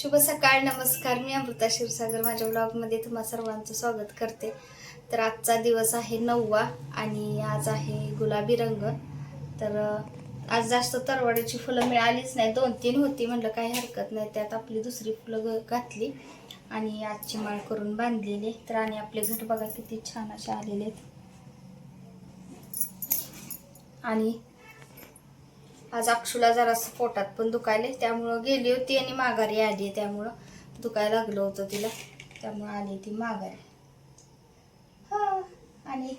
शुभ सकाळ नमस्कार. मी अमृता क्षीरसागर. माझ्या ब्लॉगमध्ये तुम्हा सर्वांचं स्वागत करते. तर आजचा दिवस आहे नववा आणि आज आहे गुलाबी रंग. तर आज जास्त तरवाड्याची फुलं मिळालीच नाही. दोन तीन होती म्हटलं काही हरकत नाही. त्यात आपली दुसरी फुलं ग- घातली आणि आजची माळ करून बांधलेली. तर आणि आपले घर बघा किती छान असे आलेले आहेत. आणि आज अक्षूला जरासं पोटात पण दुखायले त्यामुळं गेली होती आणि माघारी आली त्यामुळं दुखायला लागलं होतं तिला. त्यामुळं आली ती माघारी. हां आणि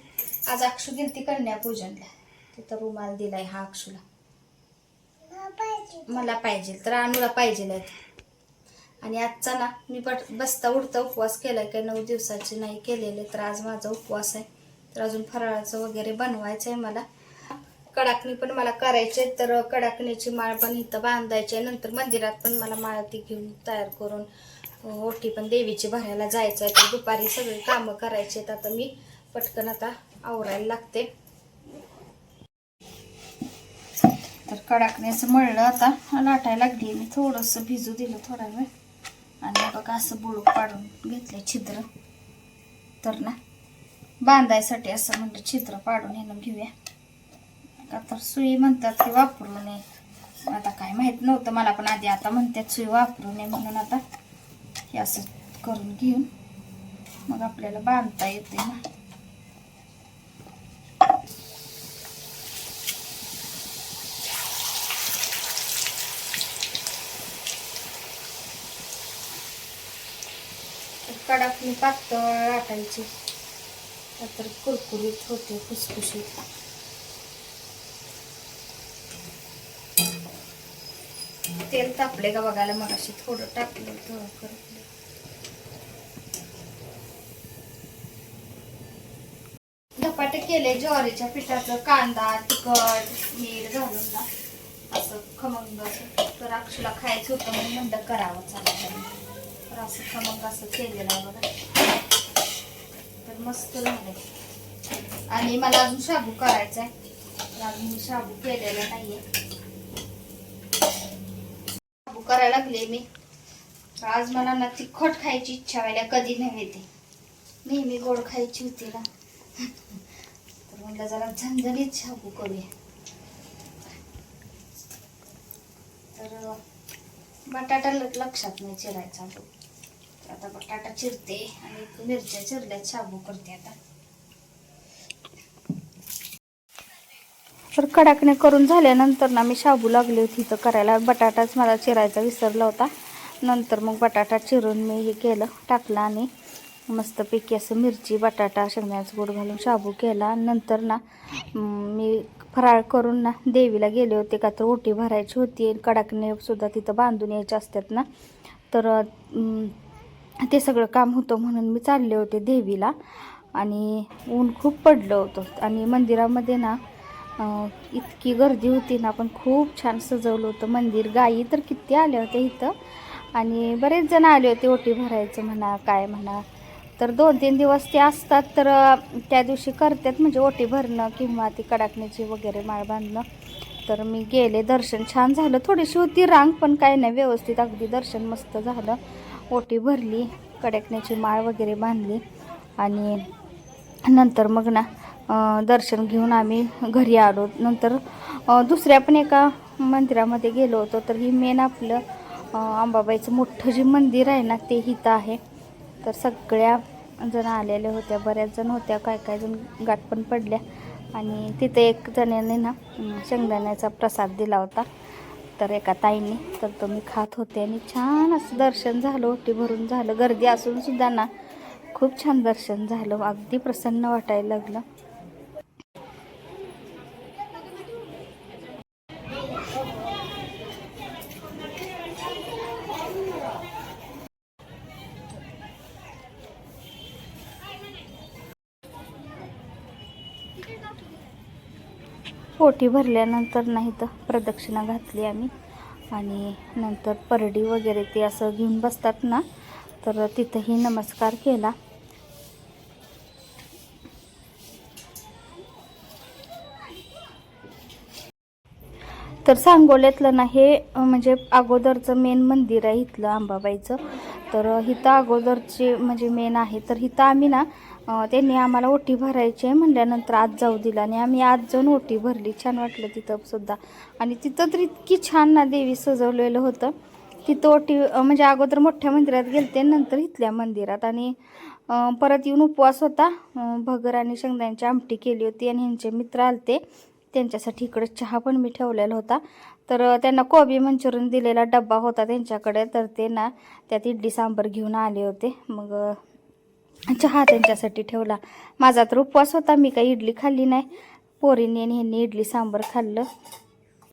आज अक्षू गेलती कन्यापूजनला. तिथं रुमाल दिलाय हा अक्षूला. मला पाहिजे तर अनुला पाहिजे आणि आजचा ना मी बट बसता उडता उपवास केलाय काही नऊ दिवसाचे नाही केलेले तर आज माझा उपवास आहे. तर अजून फराळाचं वगैरे बनवायचं आहे मला. कडाकणी पण मला करायचे तर कडाकणीची माळ पण इथं बांधायची आहे. नंतर मंदिरात पण मला माळ ती घेऊन तयार करून ओठी ओटी पण देवीची भरायला जायचं आहे. तर दुपारी सगळी कामं करायची आहेत. आता मी पटकन आता आवरायला लागते. तर कडाकण्याचं मळलं आता. लाटायला लागली मी थोडंसं भिजू दिलं थोडा वेळ. आणि बघा असं बुडूक पाडून घेतलं छिद्र. तर ना बांधायसाठी असं म्हणलं छिद्र पाडून ह्यानं घेऊया. तर सुई म्हणतात की वापरू नये आता काय माहीत नव्हतं मला पण आधी आता म्हणतात सुई वापरू नये म्हणून आता. हे असं करून घेऊन मग आपल्याला बांधता येते ना. कडाकणी पातळ लाटायची तर कुरकुरीत होते खुसखुशीत. तेल तापले का बघायला मग अशी थोडं टाकलं थोडं करपलं धपाटे केले ज्वारीच्या पिठाचं कांदा तिखट मीठ घालून ना. असं खमंग असं तर अक्षला खायचं होतं म्हणून म्हणलं करावं चालतं तर. असं खमंग असं केलेलं आहे बघा. तर मस्त झालं आणि मला अजून शाबू करायचा आहे अजून मी शाबू केलेला नाहीये. करायला लागले मी. आज मला ना तिखट खायची इच्छा व्हायला कधी नव्हे ते नेहमी गोड खायची होती ना. तर म्हणलं जरा झणझणीत शाबू करूया. तर बटाटा लक्षात नाही चिरायचा. आता बटाटा चिरते आणि मिरच्या चिरल्यात शाबू करते आता. तर कडाकणे करून झाल्यानंतर ना मी शाबू लागली होती इथं करायला. बटाटाच मला चिरायचा विसरला होता. नंतर मग बटाटा चिरून मी हे केलं टाकलं आणि मस्तपैकी असं मिरची बटाटा शेंगण्याचं गोड घालून शाबू केला. नंतर ना मी फराळ करून ना देवीला गेले होते. का तर ओटी भरायची होती. कडाकणे सुद्धा तिथं बांधून यायचे असतात ना. तर ते सगळं काम होतं म्हणून मी चालले होते देवीला. आणि ऊन खूप पडलं होतं. आणि मंदिरामध्ये ना इतकी गर्दी होती ना पण खूप छान सजवलं होतं. मंदिर गायी तर किती आल्या होत्या इथं. आणि बरेच जण आले होते ओटी भरायचं म्हणा काय म्हणा. तर दोन तीन दिवस ते असतात तर त्या दिवशी करतात म्हणजे ओटी भरणं किंवा ती कडाकण्याची वगैरे माळ बांधणं. तर मी गेले दर्शन छान झालं. थोडीशी होती रांग पण काय नाही व्यवस्थित अगदी दर्शन मस्त झालं. ओटी भरली कडाकण्याची माळ वगैरे बांधली. आणि नंतर मग ना दर्शन घेऊन आम्ही घरी आलो. नंतर दुसऱ्या पण एका मंदिरामध्ये गेलो होतो. तर ही मेन आपलं अंबाबाईचं मोठं जे मंदिर आहे ना ते इथं आहे. तर सगळ्या जण आलेल्या होत्या बऱ्याच जण होत्या. काय काय जण गाठ पण पडल्या. आणि तिथे एक जणाने ना शेंगदाण्याचा प्रसाद दिला होता. तर एका ताईने. तर तो मी खात होते. आणि छान असं दर्शन झालं. ओटी भरून झालं. गर्दी असून सुद्धा ना खूप छान दर्शन झालं. अगदी प्रसन्न वाटायला लागलं. पोटी भरल्यानंतर नाही तर प्रदक्षिणा घातली आम्ही. आणि नंतर परडी वगैरे ते असं घेऊन बसतात ना तर तिथंही नमस्कार केला. तर सांगोल्यातलं ना हे म्हणजे अगोदरचं मेन मंदिर आहे इथलं अंबाबाईचं. तर हिथं इथं अगोदरचे म्हणजे मेन आहे. तर इथं आम्ही ना त्यांनी आम्हाला ओटी भरायची आहे म्हणल्यानंतर आज जाऊ दिला आणि आम्ही आज जाऊन ओटी भरली. छान वाटलं तिथं सुद्धा. आणि तिथं तर इतकी छान ना देवी सजवलेलं होतं. तिथं ओटी म्हणजे अगोदर मोठ्या मंदिरात गेलते नंतर इथल्या मंदिरात. आणि परत येऊन उपवास होता. भगर आणि शेंगदाण्याची आमटी केली होती आणि ह्यांचे मित्र आलते. त्यांच्यासाठी इकडे चहा पण मी ठेवलेला होता. तर त्यांना कोबी मंचुरियन दिलेला डब्बा होता त्यांच्याकडे. तर ते ना त्यात इडली सांबर घेऊन आले होते. मग चहा त्यांच्यासाठी ठेवला. माझा तर उपवास होता मी काही इडली खाल्ली नाही. पोरींनी आणि ह्यांनी इडली सांबर खाल्लं.